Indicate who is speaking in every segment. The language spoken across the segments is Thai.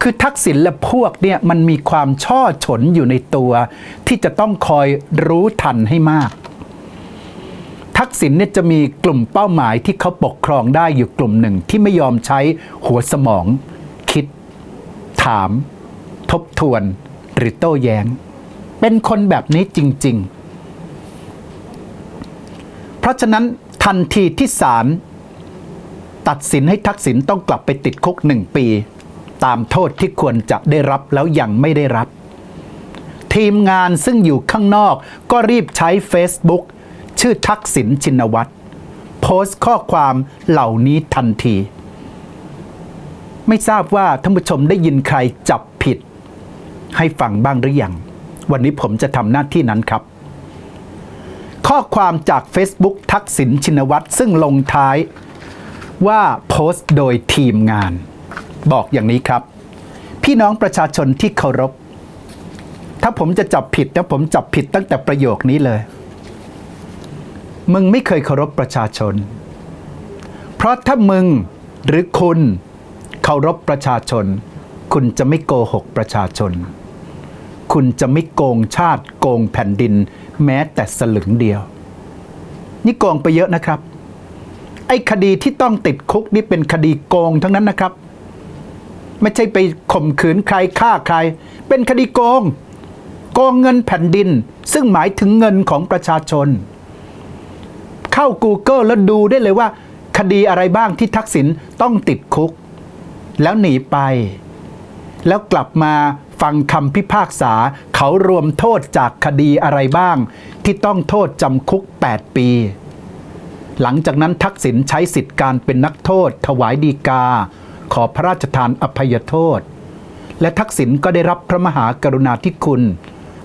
Speaker 1: คือทักษิณและพวกเนี่ยมันมีความช่อฉนอยู่ในตัว ที่จะต้องคอยรู้ทันให้มาก ทักษิณเนี่ยจะมีกลุ่มเป้าหมายที่เขาปกครองได้อยู่กลุ่มหนึ่งที่ไม่ยอมใช้หัวสมอง คิด ถาม ทบทวน หรือโต้แย้ง เป็นคนแบบนี้จริง ๆ เพราะฉะนั้นทันทีที่ศาลตัดสินให้ทักษิณต้องกลับไปติดคุกหนึ่งปี ตามโทษที่ควรจะได้รับแล้วยังไม่ได้รับ ทีมงานซึ่งอยู่ข้างนอกก็รีบใช้ Facebook ชื่อทักษิณชินวัตรโพสต์ข้อความเหล่านี้ทันที ไม่ทราบว่าท่านผู้ชมได้ยินใครจับผิด ให้ฟังบ้างหรือยัง วันนี้ผมจะทำหน้าที่นั้นครับ ข้อความจาก Facebook ทักษิณชินวัตรซึ่งลงท้ายว่าโพสต์โดยทีมงาน บอกอย่างนี้ครับ พี่น้องประชาชนที่เคารพ ถ้าผมจะจับผิดนะผมจับผิดตั้งแต่ประโยคนี้เลย มึงไม่เคยเคารพประชาชน เพราะถ้ามึงหรือคุณเคารพประชาชน คุณจะไม่โกหกประชาชน คุณจะไม่โกงชาติโกงแผ่นดิน แม้แต่สลึงเดียว นี่โกงไปเยอะนะครับไอ้คดีที่ต้องติดคุกนี่เป็นคดีโกงทั้งนั้นนะครับ ไม่ใช่ไปข่มขืนใครฆ่าใคร เป็นคดีโกง โกงเงินแผ่นดิน ซึ่งหมายถึงเงินของประชาชน เข้า Google แล้วดูได้เลยว่า คดีอะไรบ้างที่ทักษิณต้องติดคุก แล้วหนีไป แล้วกลับมาฟังคำพิพากษาเขารวมโทษจากคดีอะไรบ้าง ที่ต้องโทษจำคุก 8 ปี หลังจากนั้นทักษิณใช้สิทธิการเป็นนักโทษ ถวายดีกา ขอพระราชทานอภัยโทษ และทักษิณก็ได้รับพระมหากรุณาธิคุณ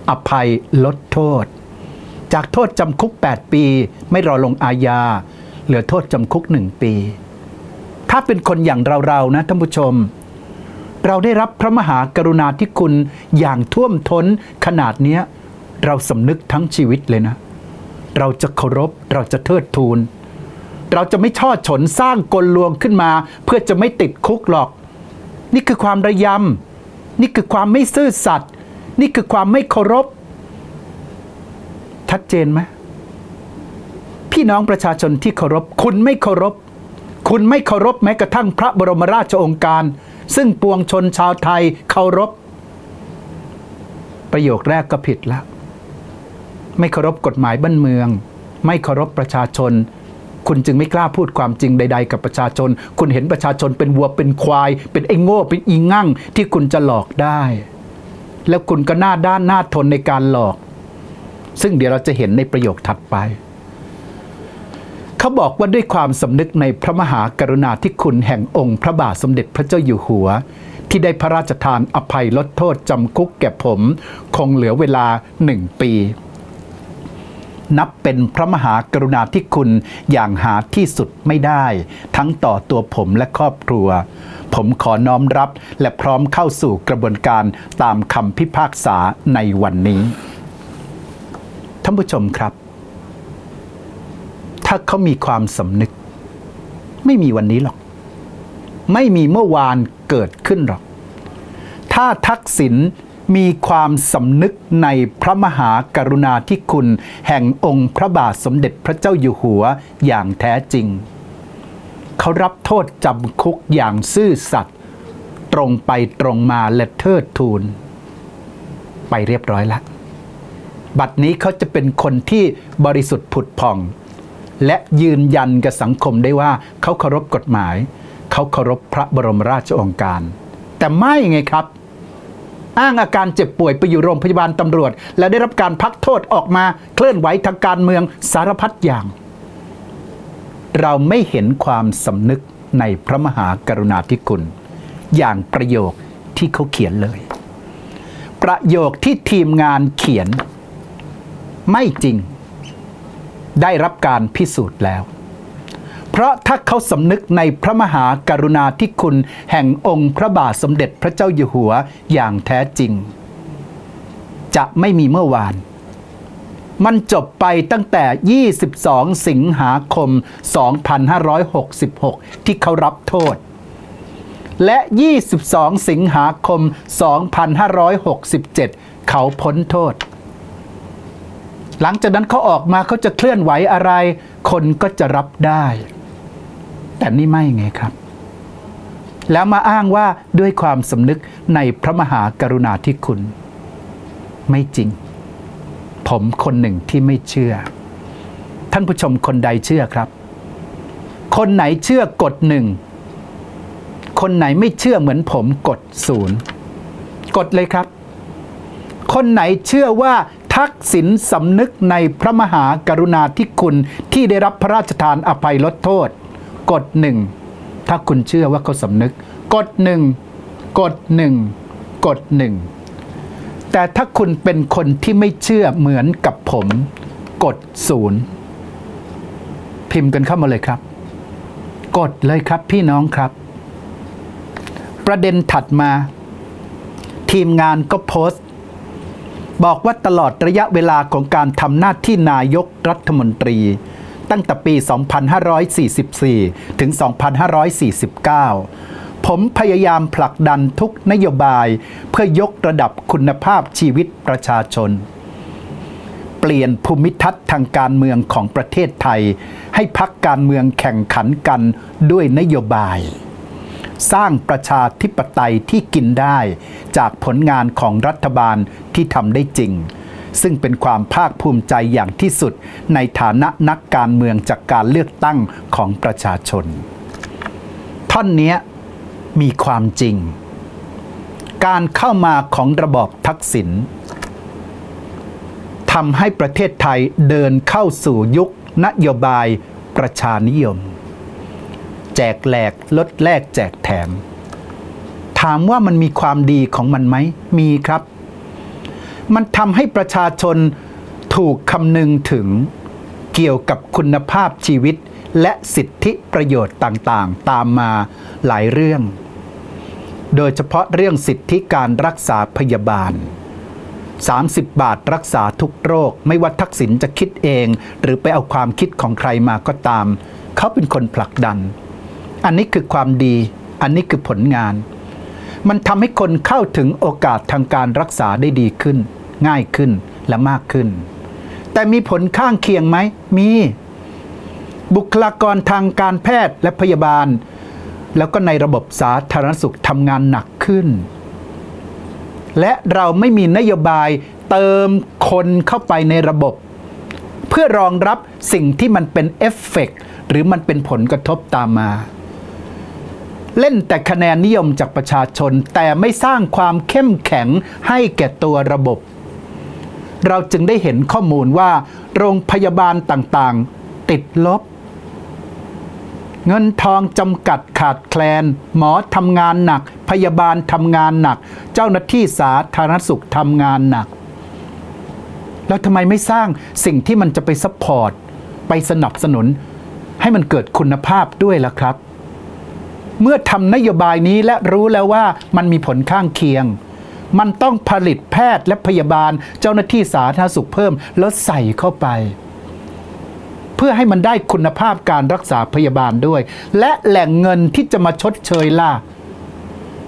Speaker 1: อภัยลดโทษ จากโทษจำคุก 8 ปีไม่รอลงอาญา เหลือโทษจำคุก1ปี ถ้าเป็นคนอย่างเราๆนะท่านผู้ชม เราได้รับพระมหากรุณาธิคุณอย่างท่วมท้นขนาดนี้เราสำนึกทั้งชีวิตเลยนะ เราจะเคารพเราจะเทิดทูน เราจะไม่ช่อฉนสร้างกลลวงขึ้นมา เพื่อจะไม่ติดคุกหรอก นี่คือความระยำ นี่คือความไม่ซื่อสัตย์นี่คือความไม่เคารพชัดเจนไหมพี่น้องประชาชนที่เคารพ คุณไม่เคารพ คุณไม่เคารพแม้กระทั่งพระบรมราชองค์การ ซึ่งปวงชนชาวไทยเคารพ ประโยคแรกก็ผิดแล้วไม่เคารพกฎหมายบ้านเมือง ไม่เคารพประชาชน คุณจึงไม่กล้าพูดความจริงใด ๆ กับประชาชน คุณเห็นประชาชนเป็นวัวเป็นควาย เป็นไอ้โง่เป็นอีงั่งที่คุณจะหลอกได้ แล้วคุณก็หน้าด้านหน้าทนในการหลอก ซึ่งเดี๋ยวเราจะเห็นในประโยคถัดไปเขาบอกว่าด้วยความสำนึกในพระมหากรุณาธิคุณแห่งองค์พระบาทสมเด็จพระเจ้าอยู่หัว ที่ได้พระราชทานอภัยลดโทษจำคุกแก่ผม คงเหลือเวลาหนึ่งปี นับเป็นพระมหากรุณาธิคุณอย่างหาที่สุดไม่ได้ ทั้งต่อตัวผมและครอบครัว ผมขอน้อมรับและพร้อมเข้าสู่กระบวนการตามคำพิพากษาในวันนี้ท่านผู้ชมครับ ถ้าเขามีความสำนึก ไม่มีวันนี้หรอก ไม่มีเมื่อวานเกิดขึ้นหรอก ถ้าทักษิณ มีความสำนึกในพระมหากรุณาธิคุณ แห่งองค์พระบาทสมเด็จพระเจ้าอยู่หัวอย่างแท้จริง เขารับโทษจำคุกอย่างซื่อสัตย์ตรงไปตรงมาและเทิดทูน ไปเรียบร้อยแล้ว บัดนี้เขาจะเป็นคนที่บริสุทธิ์ผุดผ่อง และยืนยันกับสังคมได้ว่าเขาเคารพกฎหมาย เขาเคารพพระบรมราชโองการ แต่ไม่ไงครับ อ้างอาการเจ็บป่วยไปอยู่โรงพยาบาลตำรวจ และได้รับการพักโทษออกมาเคลื่อนไหวทางการเมืองสารพัดอย่าง เราไม่เห็นความสำนึกในพระมหากรุณาธิคุณ อย่างประโยคที่เขาเขียนเลย ประโยคที่ทีมงานเขียน ไม่จริง ได้รับการพิสูจน์แล้ว เพราะถ้าเขาสำนึกในพระมหากรุณาธิคุณแห่งองค์พระบาทสมเด็จพระเจ้าอยู่หัวอย่างแท้จริง จะไม่มีเมื่อวาน มันจบไปตั้งแต่ 22 สิงหาคม 2566 ที่เขารับโทษ และ 22 สิงหาคม 2567 เขาพ้นโทษหลังจากนั้นเขาออกมาเขาจะเคลื่อนไหวอะไร คนก็จะรับได้ แต่นี่ไม่ไงครับ แล้วมาอ้างว่าด้วยความสำนึกในพระมหากรุณาธิคุณ ไม่จริง ผมคนหนึ่งที่ไม่เชื่อ ท่านผู้ชมคนใดเชื่อครับ คนไหนเชื่อกดหนึ่งคนไหนไม่เชื่อเหมือนผมกดศูนย์กดเลยครับ คนไหนเชื่อว่าทักษิณสำนึกในพระมหากรุณาธิคุณที่ได้รับพระราชทานอภัยลดโทษ กดหนึ่งถ้าคุณเชื่อว่าเขาสำนึก กดหนึ่งกดหนึ่งกดหนึ่งแต่ถ้าคุณเป็นคนที่ไม่เชื่อเหมือนกับผม กดศูนย์พิมพ์กันเข้ามาเลยครับ กดเลยครับพี่น้องครับ ประเด็นถัดมา ทีมงานก็โพสต์ บอกว่าตลอดระยะเวลาของการทำหน้าที่นายกรัฐมนตรี ตั้งแต่ปี 2544 ถึง 2549ผมพยายามผลักดันทุกนโยบายเพื่อยกระดับคุณภาพชีวิตประชาชน เปลี่ยนภูมิทัศน์ทางการเมืองของประเทศไทย ให้พักการเมืองแข่งขันกันด้วยนโยบาย สร้างประชาธิปไตยที่กินได้จากผลงานของรัฐบาลที่ทำได้จริง ซึ่งเป็นความภาคภูมิใจอย่างที่สุด ในฐานะนักการเมืองจากการเลือกตั้งของประชาชน ท่อนเนี้ยมีความจริง การเข้ามาของระบอบทักษิณทำให้ประเทศไทยเดินเข้าสู่ยุคนโยบายประชานิยม แจกแหลกลดแลกแจกแถม ถามว่ามันมีความดีของมันไหม มีครับ มันทำให้ประชาชนถูกคำนึงถึงเกี่ยวกับคุณภาพชีวิต และสิทธิประโยชน์ต่างๆ ตามมาหลายเรื่อง โดยเฉพาะเรื่องสิทธิการรักษาพยาบาล 30 บาทรักษาทุกโรค ไม่ว่าทักษิณจะคิดเอง หรือไปเอาความคิดของใครมาก็ตาม เขาเป็นคนผลักดัน อันนี้คือความดี อันนี้คือผลงาน มันทำให้คนเข้าถึงโอกาสทางการรักษาได้ดีขึ้น ง่ายขึ้นและมากขึ้น แต่มีผลข้างเคียงไหม มี บุคลากรทางการแพทย์และพยาบาล แล้วก็ในระบบสาธารณสุขทำงานหนักขึ้น และเราไม่มีนโยบายเติมคนเข้าไปในระบบ เพื่อรองรับสิ่งที่มันเป็นเอฟเฟกต์หรือมันเป็นผลกระทบตามมา เล่นแต่คะแนนนิยมจากประชาชน แต่ไม่สร้างความเข้มแข็งให้แก่ตัวระบบ เราจึงได้เห็นข้อมูลว่า โรงพยาบาลต่างๆ ติดลบ เงินทองจำกัดขาดแคลน หมอทำงานหนัก พยาบาลทำงานหนัก เจ้าหน้าที่สาธารณสุขทำงานหนัก แล้วทำไมไม่สร้างสิ่งที่มันจะไปซัพพอร์ตไปสนับสนุน ให้มันเกิดคุณภาพด้วยล่ะครับ เมื่อทำนโยบายนี้และรู้แล้วว่ามันมีผลข้างเคียง มันต้องผลิตแพทย์และพยาบาลเจ้าหน้าที่สาธารณสุขเพิ่มแล้วใส่เข้าไป เพื่อให้มันได้คุณภาพการรักษาพยาบาลด้วย และแหล่งเงินที่จะมาชดเชยล่ะ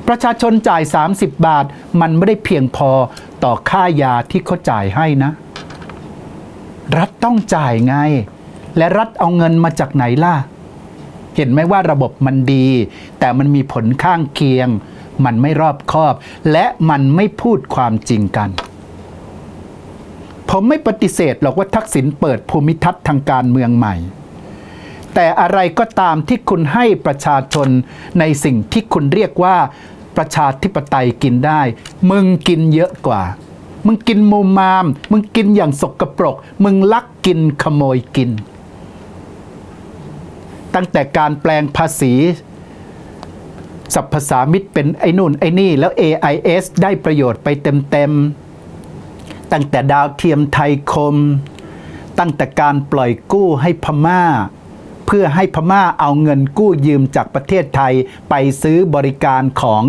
Speaker 1: ประชาชนจ่าย 30 บาท มันไม่ได้เพียงพอต่อค่ายาที่เขาจ่ายให้นะ รัฐต้องจ่ายไง และรัฐเอาเงินมาจากไหนล่ะ เห็นไหมว่าระบบมันดี แต่มันมีผลข้างเคียง มันไม่รอบคอบ และมันไม่พูดความจริงกัน ผมไม่ปฏิเสธหรอกว่าทักษิณเปิดภูมิทัศน์ทางการเมืองใหม่ แต่อะไรก็ตามที่คุณให้ประชาชนในสิ่งที่คุณเรียกว่าประชาธิปไตยกินได้ มึงกินเยอะกว่า มึงกินมุมมาม มึงกินอย่างสกปรก มึงลักกินขโมยกิน ตั้งแต่การแปลงภาษีสรรพสามิตเป็นไอ้นู่นไอ้นี่แล้ว AIS ได้ประโยชน์ไปเต็มๆ ตั้งแต่ดาวเทียมไทยคม ตั้งแต่การปล่อยกู้ให้พม่า เพื่อให้พม่าเอาเงินกู้ยืมจากประเทศไทยไปซื้อบริการของ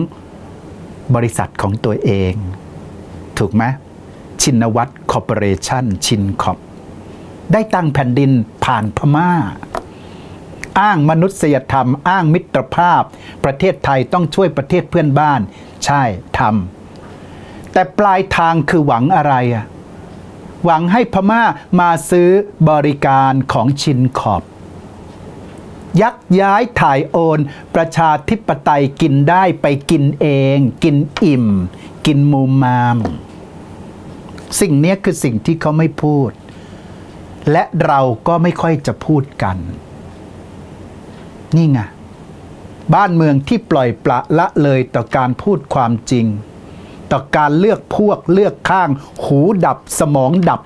Speaker 1: บริษัทของตัวเอง ถูกไหมชินวัตรคอร์ปอเรชั่นชินคอปได้ตั้งแผ่นดินผ่านพม่า อ้างมนุษยธรรม อ้างมิตรภาพ ประเทศไทยต้องช่วยประเทศเพื่อนบ้าน ใช่ทำแต่ปลายทางคือหวังอะไรอะหวังให้พม่ามาซื้อบริการของชินขอบ ยักย้ายถ่ายโอนประชาธิปไตยกินได้ไปกินเอง กินอิ่ม กินมูมาม สิ่งนี้คือสิ่งที่เขาไม่พูด และเราก็ไม่ค่อยจะพูดกัน นี่ไงบ้านเมืองที่ปล่อยปละละเลยต่อการพูดความจริง ต่อการเลือกพวกเลือกข้าง หูดับสมองดับ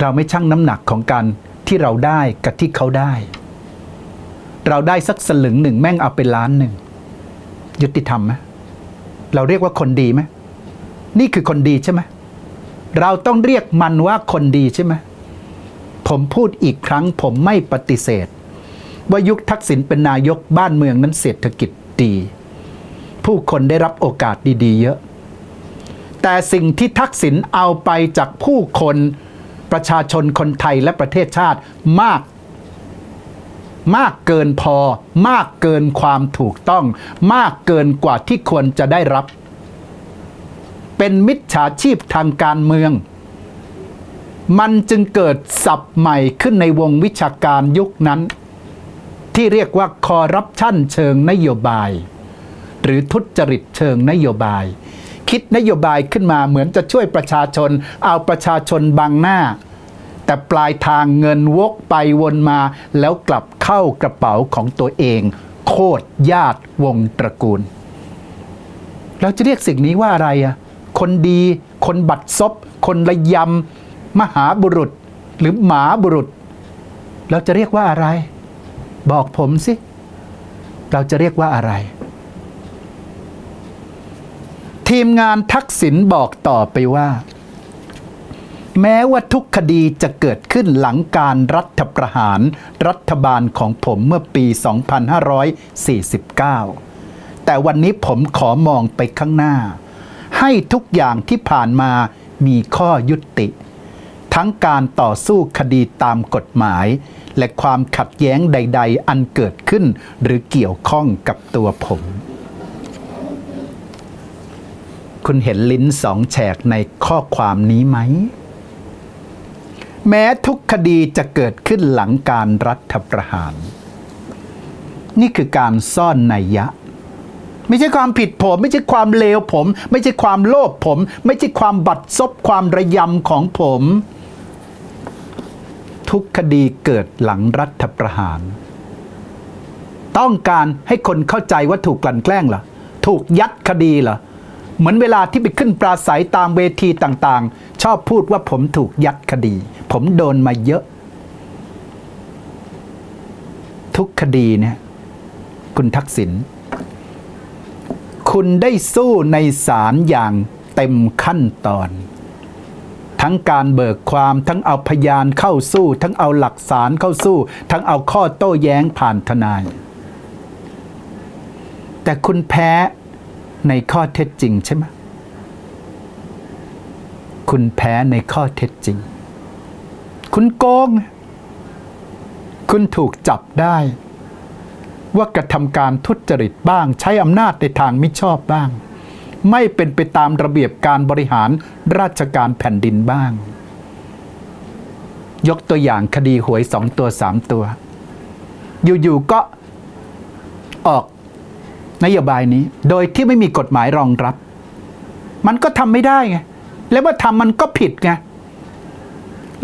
Speaker 1: เราไม่ชั่งน้ำหนักของการที่เราได้กับที่เขาได้ เราได้สักสลึงหนึ่งแม่งเอาเป็นล้านหนึ่ง ยุติธรรมไหมเราเรียกว่าคนดีไหมนี่คือคนดีใช่ไหมเราต้องเรียกมันว่าคนดีใช่ไหม ผมพูดอีกครั้งผมไม่ปฏิเสธ ว่ายุคทักษิณเป็นนายกบ้านเมืองนั้นเศรษฐกิจดี ผู้คนได้รับโอกาสดีๆ เยอะ แต่สิ่งที่ทักษิณเอาไปจากผู้คนประชาชนคนไทยและประเทศชาติมาก มากเกินพอ มากเกินความถูกต้อง มากเกินกว่าที่ควรจะได้รับ เป็นมิจฉาชีพทางการเมือง มันจึงเกิดศัพท์ใหม่ขึ้นในวงวิชาการยุคนั้น ที่เรียกว่าคอร์รัปชันเชิงนโยบาย หรือทุจริตเชิงนโยบาย คิดนโยบายขึ้นมาเหมือนจะช่วยประชาชน เอาประชาชนบังหน้า แต่ปลายทางเงินวกไปวนมาแล้วกลับเข้ากระเป๋าของตัวเอง โคตรญาติวงตระกูลเราจะเรียกสิ่งนี้ว่าอะไรอะคนดี คนบัดซบ คนระยำ มหาบุรุษหรือหมาบุรุษ เราจะเรียกว่าอะไร บอกผมสิ เราจะเรียกว่าอะไร ทีมงานทักษิณบอกต่อไปว่า แม้ว่าทุกคดีจะเกิดขึ้นหลังการรัฐประหารรัฐบาลของผมเมื่อปี 2549 แต่วันนี้ผมขอมองไปข้างหน้า ให้ทุกอย่างที่ผ่านมามีข้อยุติ ทั้งการต่อสู้คดีตามกฎหมาย และความขัดแย้งใด ๆ อันเกิดขึ้น หรือเกี่ยวข้องกับตัวผม คุณเห็นลิ้นสองแฉกในข้อความนี้ไหม แม้ทุกคดีจะเกิดขึ้นหลังการรัฐประหาร นี่คือการซ่อนนัยยะไม่ใช่ความผิดผม ไม่ใช่ความเลวผม ไม่ใช่ความโลภผม ไม่ใช่ความบัดซบความระยำของผม ทุกคดีเกิดหลังรัฐประหาร ต้องการให้คนเข้าใจว่าถูกกลั่นแกล้งเหรอถูกยัดคดีเหรอเหมือนเวลาที่ไปขึ้นปราศัยตามเวทีต่างๆ ชอบพูดว่าผมถูกยัดคดี ผมโดนมาเยอะ ทุกคดีเนี่ย คุณทักษิณคุณได้สู้ในศาลอย่างเต็มขั้นตอน ทั้งการเบิกความทั้งเอาพยานเข้าสู้ ทั้งเอาหลักฐานเข้าสู้ ทั้งเอาข้อโต้แย้งผ่านทนาย แต่คุณแพ้ในข้อเท็จจริงใช่ไหมคุณแพ้ในข้อเท็จจริง คุณโกง คุณถูกจับได้ ว่ากระทำการทุจริตบ้าง ใช้อำนาจในทางมิชอบบ้าง ไม่เป็นไปตามระเบียบการบริหารราชการแผ่นดินบ้าง ยกตัวอย่างคดีหวยสองตัวสามตัว อยู่ๆก็ออกนโยบายนี้ โดยที่ไม่มีกฎหมายรองรับ มันก็ทำไม่ได้ไง แล้วว่าทำมันก็ผิดไง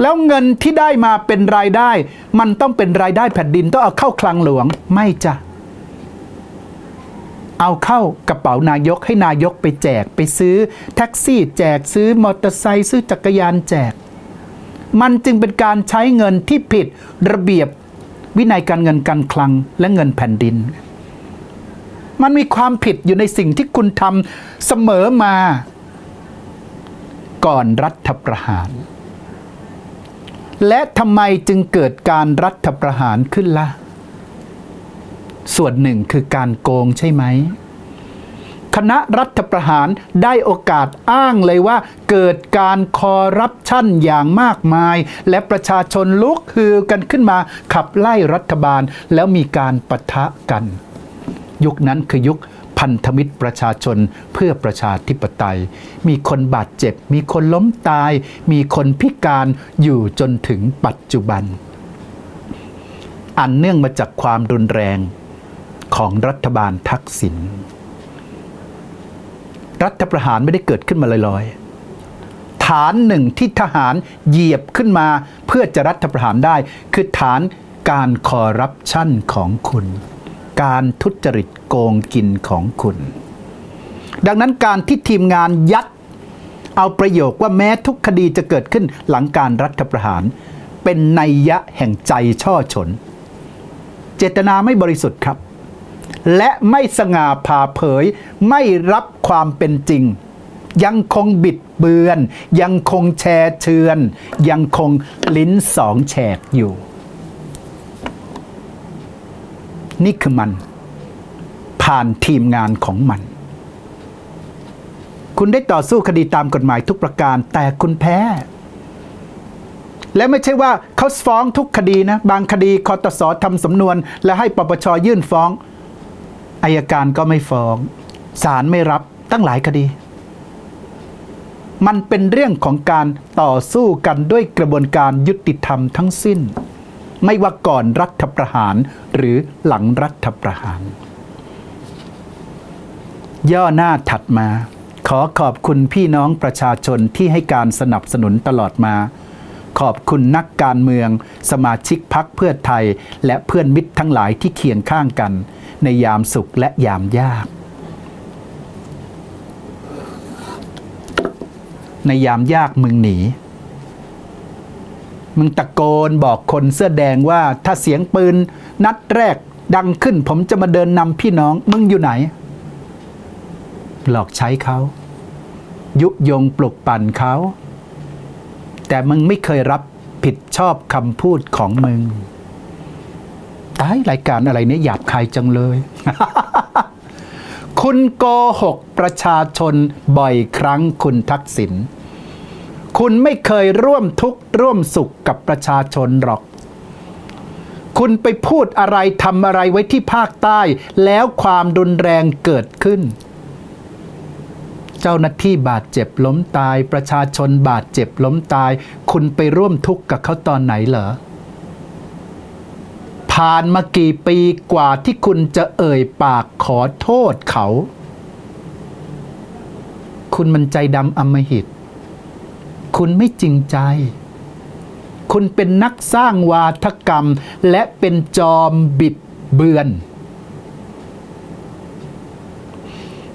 Speaker 1: แล้วเงินที่ได้มาเป็นรายได้ มันต้องเป็นรายได้แผ่นดินต้องเอาเข้าคลังหลวงไม่จ้ะ เอาเข้ากระเป๋านายกให้นายกไปแจกไปซื้อแท็กซี่แจกซื้อมอเตอร์ไซค์ซื้อจักรยานแจก มันจึงเป็นการใช้เงินที่ผิดระเบียบวินัยการเงินการคลังและเงินแผ่นดิน มันมีความผิดอยู่ในสิ่งที่คุณทำเสมอมา ก่อนรัฐประหาร และทำไมจึงเกิดการรัฐประหารขึ้นละ่ะ ส่วนหนึ่งคือการโกงใช่ไหม คณะรัฐประหารได้โอกาสอ้างเลยว่า เกิดการคอร์รัปชันอย่างมากมาย และประชาชนลุกฮือกันขึ้นมาขับไล่รัฐบาลแล้วมีการปะทะกัน ยุคนั้นคือยุคพันธมิตรประชาชนเพื่อประชาธิปไตย มีคนบาดเจ็บ มีคนล้มตาย มีคนพิการอยู่จนถึงปัจจุบัน อันเนื่องมาจากความรุนแรง ของรัฐบาลทักษิณรัฐประหารไม่ได้เกิดขึ้นมาลอยๆ ฐานหนึ่งที่ทหารเหยียบขึ้นมาเพื่อจะรัฐประหารได้ คือฐานการคอร์รัปชันของคุณ การทุจริตโกงกินของคุณ ดังนั้นการที่ทีมงานยัดเอาประโยคว่าแม้ทุกคดีจะเกิดขึ้นหลังการรัฐประหาร เป็นนัยยะแห่งใจช่อฉน เจตนาไม่บริสุทธิ์ครับ และไม่สง่าผ่าเผย ไม่รับความเป็นจริง ยังคงบิดเบือน ยังคงแชร์เชือน ยังคงลิ้นสองแฉกอยู่ นี่คือมัน ผ่านทีมงานของมัน คุณได้ต่อสู้คดีตามกฎหมายทุกประการ แต่คุณแพ้และไม่ใช่ว่าเขาฟ้องทุกคดีนะ บางคดีคอตสอทำสำนวน และให้ปปชยื่นฟ้อง อายการก็ไม่ฟ้องศาลไม่รับตั้งหลายคดี มันเป็นเรื่องของการต่อสู้กันด้วยกระบวนการยุติธรรมทั้งสิ้น ไม่ว่าก่อนรัฐประหารหรือหลังรัฐประหาร ย่อหน้าถัดมา ขอขอบคุณพี่น้องประชาชนที่ให้การสนับสนุนตลอดมาขอบคุณนักการเมือง สมาชิกพักเพื่อไทย และเพื่อนมิตรทั้งหลายที่เคียงข้างกัน ในยามสุขและยามยาก ในยามยากมึงหนี มึงตะโกนบอกคนเสื้อแดงว่าถ้าเสียงปืนนัดแรกดังขึ้นผมจะมาเดินนำพี่น้องมึงอยู่ไหน หลอกใช้เขา ยุยงปลุกปั่นเขา แต่มึงไม่เคยรับผิดชอบคำพูดของมึง ตายรายการอะไรเนี่ยหยาบคายจังเลย คุณโกหกประชาชนบ่อยครั้งคุณทักษิณคุณไม่เคยร่วมทุกข์ร่วมสุขกับประชาชนหรอก คุณไปพูดอะไรทำอะไรไว้ที่ภาคใต้ แล้วความรุนแรงเกิดขึ้น เจ้าหน้าที่บาดเจ็บล้มตาย ประชาชนบาดเจ็บล้มตาย คุณไปร่วมทุกข์กับเขาตอนไหนเหรอ ผ่านมากี่ปีกว่าที่คุณจะเอ่ยปากขอโทษเขา คุณมันใจดำอมหิต คุณไม่จริงใจ คุณเป็นนักสร้างวาทกรรมและเป็นจอมบิดเบือน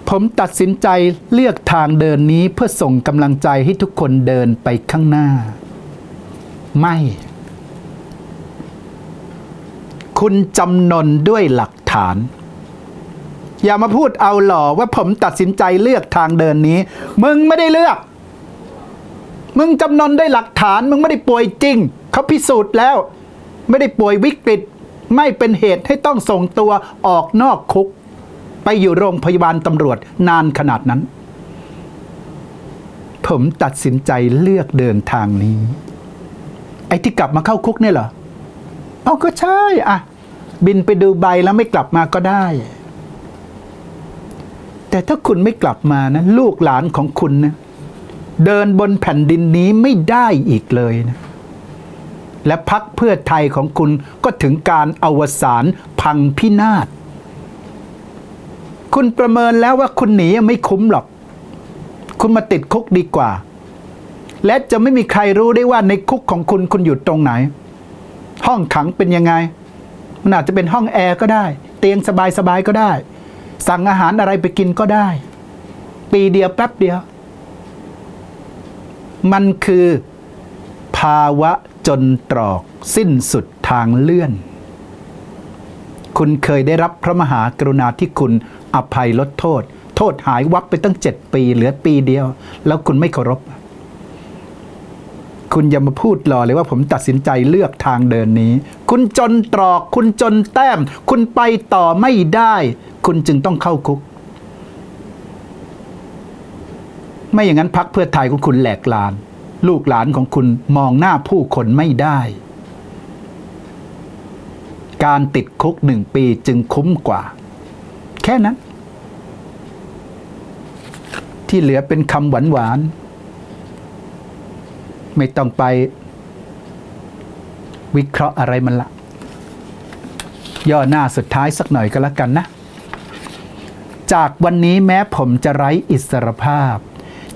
Speaker 1: ผมตัดสินใจเลือกทางเดินนี้เพื่อส่งกำลังใจให้ทุกคนเดินไปข้างหน้า ไม่ คุณจำนนด้วยหลักฐาน อย่ามาพูดเอาหล่อว่าผมตัดสินใจเลือกทางเดินนี้ มึงไม่ได้เลือก มึงจำนนด้วยหลักฐาน มึงไม่ได้ป่วยจริง เขาพิสูจน์แล้ว ไม่ได้ป่วยวิกฤต ไม่เป็นเหตุให้ต้องส่งตัวออกนอกคุก ไปอยู่โรงพยาบาลตำรวจนานขนาดนั้น ผมตัดสินใจเลือกเดินทางนี้ ไอ้ที่กลับมาเข้าคุกเนี่ยเหรอเอาก็ใช่อะ บินไปดูใบแล้วไม่กลับมาก็ได้ แต่ถ้าคุณไม่กลับมานะ ลูกหลานของคุณนะเดินบนแผ่นดินนี้ไม่ได้อีกเลยนะ และพักเพื่อไทยของคุณก็ถึงการอวสานพังพินาศ คุณประเมินแล้วว่าคุณหนีไม่คุ้มหรอก คุณมาติดคุกดีกว่า และจะไม่มีใครรู้ได้ว่าในคุกของคุณคุณอยู่ตรงไหน ห้องขังเป็นยังไง มันอาจจะเป็นห้องแอร์ก็ได้ เตียงสบายๆก็ได้ สั่งอาหารอะไรไปกินก็ได้ ปีเดียวแป๊บเดียว มันคือภาวะจนตรอกสิ้นสุดทางเลื่อน คุณเคยได้รับพระมหากรุณาธิคุณอภัยลดโทษ โทษหายวับไปตั้งเจ็ดปี เหลือปีเดียว แล้วคุณไม่เคารพ คุณอย่ามาพูดหล่อเลยว่าผมตัดสินใจเลือกทางเดินนี้ คุณจนตรอก คุณจนแต้ม คุณไปต่อไม่ได้ คุณจึงต้องเข้าคุก ไม่อย่างนั้นพักเพื่อไทยของคุณแหลกลาน ลูกหลานของคุณมองหน้าผู้คนไม่ได้ การติดคุกหนึ่งปีจึงคุ้มกว่า แค่นั้น ที่เหลือเป็นคำหวานหวาน ไม่ต้องไปวิเคราะห์อะไรมันละ ย่อหน้าสุดท้ายสักหน่อยก็แล้วกันนะ จากวันนี้แม้ผมจะไร้อิสรภาพ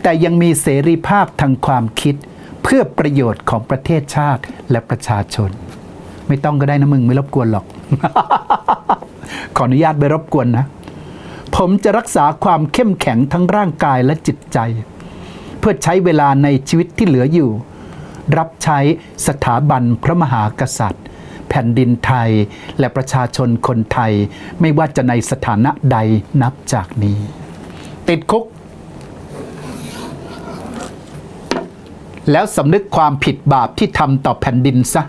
Speaker 1: แต่ยังมีเสรีภาพทางความคิด เพื่อประโยชน์ของประเทศชาติและประชาชน ไม่ต้องก็ได้นะมึงไม่รบกวนหรอก ขออนุญาตไม่รบกวนนะ ผมจะรักษาความเข้มแข็งทั้งร่างกายและจิตใจ พื่อใช้เวลาในชีวิตที่เหลืออยู่ รับใช้สถาบันพระมหากษัตริย์ แผ่นดินไทยและประชาชนคนไทย ไม่ว่าจะในสถานะใดนับจากนี้ ติดคุก แล้วสำนึกความผิดบาปที่ทำต่อแผ่นดินซะ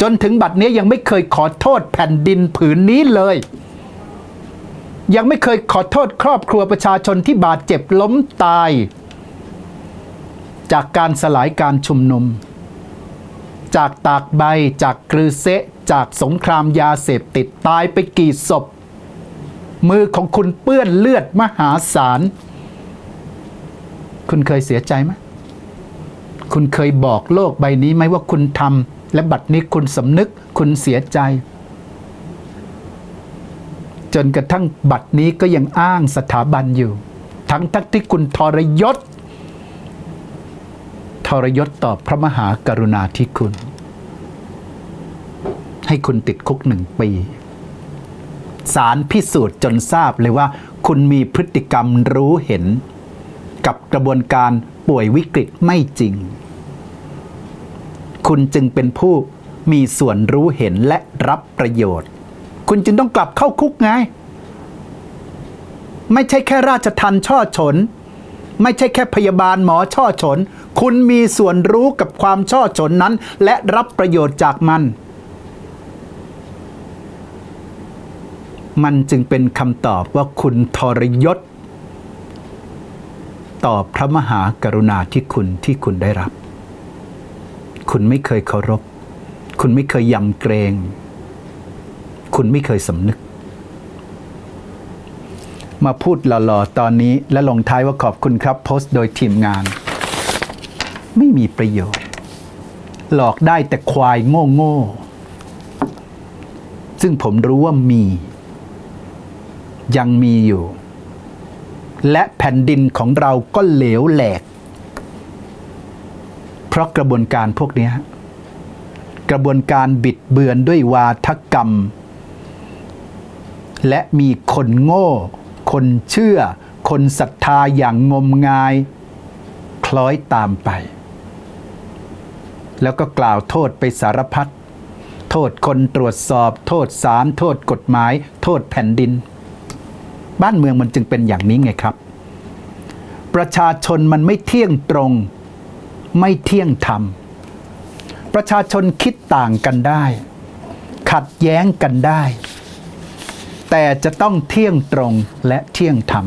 Speaker 1: จนถึงบัดนี้ยังไม่เคยขอโทษแผ่นดินผืนนี้เลย ยังไม่เคยขอโทษครอบครัวประชาชนที่บาดเจ็บล้มตาย จากการสลายการชุมนุม จากตากใบจากกรือเซะ จากสงครามยาเสพติดตายไปกี่ศพ มือของคุณเปื้อนเลือดมหาศาล คุณเคยเสียใจไหมคุณเคยบอกโลกใบนี้ไหมว่าคุณทำและบัดนี้คุณสำนึกคุณเสียใจ จนกระทั่งบัดนี้ก็ยังอ้างสถาบันอยู่ ทั้งทั้งที่คุณทรยศ ทรยศต่อพระมหากรุณาธิคุณ ให้คุณติดคุกหนึ่งปีสารพิสูจน์จนทราบเลยว่า คุณมีพฤติกรรมรู้เห็น กับกระบวนการป่วยวิกฤตไม่จริง คุณจึงเป็นผู้มีส่วนรู้เห็นและรับประโยชน์ คุณจึงต้องกลับเข้าคุกไง ไม่ใช่แค่ราชทันช่อฉน ไม่ใช่แค่พยาบาลหมอช่อฉน คุณมีส่วนรู้กับความช่อฉนนั้น และรับประโยชน์จากมัน มันจึงเป็นคำตอบว่าคุณทรยศ ต่อพระมหากรุณาธิคุณที่คุณได้รับ คุณไม่เคยเคารพ คุณไม่เคยยำเกรง คุณไม่เคยสำนึก มาพูดหล่อๆ ตอนนี้และลงท้ายว่าขอบคุณครับ โพสต์โดยทีมงาน ไม่มีประโยชน์ หลอกได้แต่ควายโง่ๆซึ่งผมรู้ว่ามี ยังมีอยู่ และแผ่นดินของเราก็เหลวแหลก เพราะกระบวนการพวกนี้กระบวนการบิดเบือนด้วยวาทกรรม และมีคนโง่ คนเชื่อ คนศรัทธาอย่างงมงาย คล้อยตามไป แล้วก็กล่าวโทษไปสารพัดโทษคนตรวจสอบ โทษศาลโทษกฎหมาย โทษแผ่นดิน บ้านเมืองมันจึงเป็นอย่างนี้ไงครับ ประชาชนมันไม่เที่ยงตรง ไม่เที่ยงธรรม ประชาชนคิดต่างกันได้ ขัดแย้งกันได้ แต่จะต้องเที่ยงตรงและเที่ยงธรรม